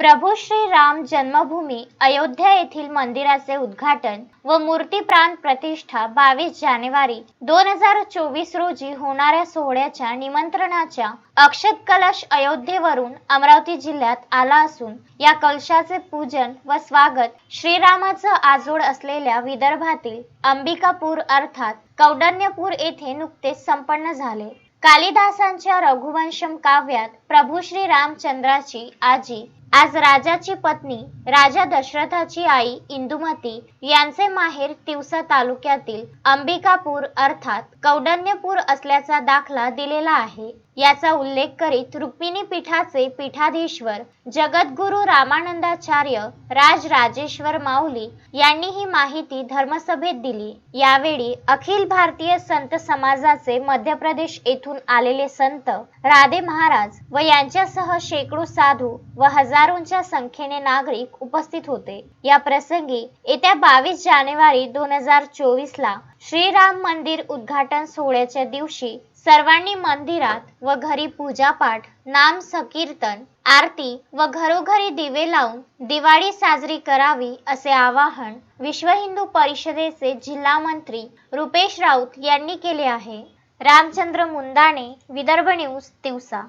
प्रभू श्री राम जन्मभूमी अयोध्या येथील मंदिराचे उद्घाटन व मूर्ती प्राण प्रतिष्ठा बावीस जानेवारी दोन हजार चोवीस रोजी होणाऱ्या सोहळ्याच्या निमंत्रणाच्या अक्षत कलश अयोध्येवरून अमरावती जिल्ह्यात आला असून या कलशाचे पूजन व स्वागत श्रीरामाचं आजोड असलेल्या विदर्भातील अंबिकापूर अर्थात कौडन्यपूर येथे नुकतेच संपन्न झाले. कालिदासांच्या रघुवंशम काव्यात प्रभू श्री रामचंद्राची आजी आज राजाची पत्नी राजा दशरथाची आई इंदुमती यांचे माहेर तिवसा तालुक्यातील अंबिकापूर अर्थात कौडण्यपूर असल्याचा दाखला दिलेला आहे. याचा उल्लेख करीत रुक्मिणी पीठाचे पीठाधीश्वर जगद्गुरु रामानंदाचार्य राज राजेश्वर माऊली यांनी ही माहिती धर्मसभेत दिली. यावेळी अखिल भारतीय संत समाजाचे मध्य प्रदेश येथून आलेले संत राधे महाराज व यांच्यासह शेकडो साधू व हजारोंच्या संख्येने नागरिक उपस्थित होते. या प्रसंगी येत्या बावीस जानेवारी दोन हजार चोवीस ला श्रीराम मंदिर उद्घाटन सोहळ्याच्या दिवशी सर्वांनी मंदिरात व घरी पूजापाठ नाम संकीर्तन आरती व घरोघरी दिवे लावून दिवाळी साजरी करावी असे आवाहन विश्व हिंदू परिषदेचे जिल्हा मंत्री रुपेश राऊत यांनी केले आहे. रामचंद्र मुंदाणे विदर्भ न्यूज दिवसा